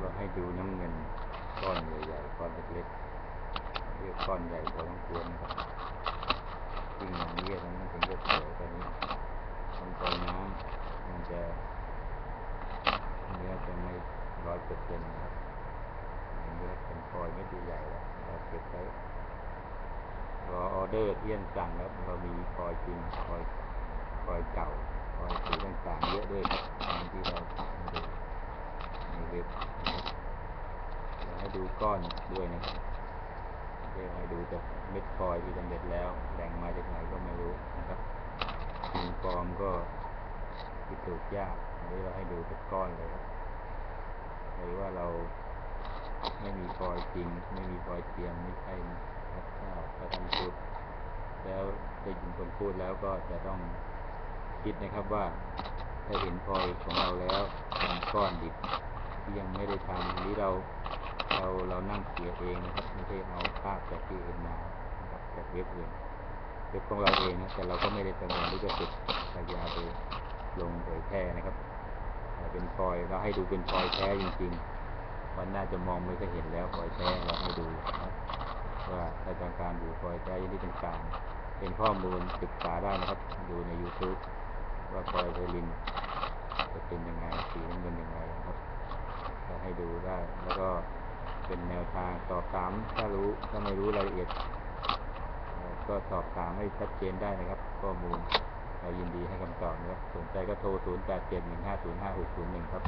เราให้ดูน้ำเงินก้อนใหญ่ๆก้อนเล็กๆเรียกก้อนใหญ่พอต้องควรนะครับยิ่งอย่างนี้ตรงนั้นถึงจะสวยตอนนี้ตรงกองน้ำมันจะเนื้อจะไม่ร้อยเปอร์เซ็นต์นะครับอย่างนี้เป็นฟอยล์เม็ดใหญ่แล้วเราเก็บไว้รอออเดอร์ที่ยันสั่งแล้วเรามีฟอยจริงฟอยล์ฟอยเก่าฟอยสีต่างๆเยอะด้วยครับที่เราให้ดูในเว็บนะครับเดูก้อนด้วยนะครับเดี๋ยวให้ดูแต่เม็ดฟอยที่สำเร็จแล้วแหล่งมาจากไหนก็ไม่รู้นะครับมีฟอร์มก็พิสูจน์ยากอันนี้เราให้ดูเป็นก้อนเลยครับหรือว่าเราไม่มีฟอยจริง ไม่มีฟอยเทียมไม่ใช่นะครับถ้าถ้าท่านพูดแล้วได้ยินคนพูดแล้วก็จะต้องคิดนะครับว่าถ้าเห็นฟอยของเราแล้วเป็นก้อนดิบที่ยังไม่ได้ทำอันนี้เรา เราเรานั่งเสียเองนะครับไม่ใช่เอาภาพจากที่อื่นมานะครับจากเว็บอื่นเว็บของเราเองนะแต่เราก็ไม่ได้แสดงลิขสิทธิ์แต่อยาไปลงเผยแพร่นะครับแต่เป็นฟอยเราให้ดูเป็นฟอยแท้จริงๆมันน่าจะมองไม่ค่อยเห็นแล้วฟอยแท้เราให้ดูนะว่าถ้าต้องการดูฟอยแท้ยังที่ต่างๆเป็นข้อมูลศึกษาได้นะครับดูใน YouTube ว่าฟอยไพลินจะเป็นยังไงสีน้ำเงินยังไงนะครับให้ดูได้แล้วก็ เป็นแนวทางสอบถามถ้ารู้ถ้าไม่รู้รายละเอียด ก็สอบถามให้ชัดเจนได้นะครับ ข้อมูลเรายินดีให้คำตอบนะครับสนใจก็โทร 0 8 7 1 5 0 5 6 0 1 ครับ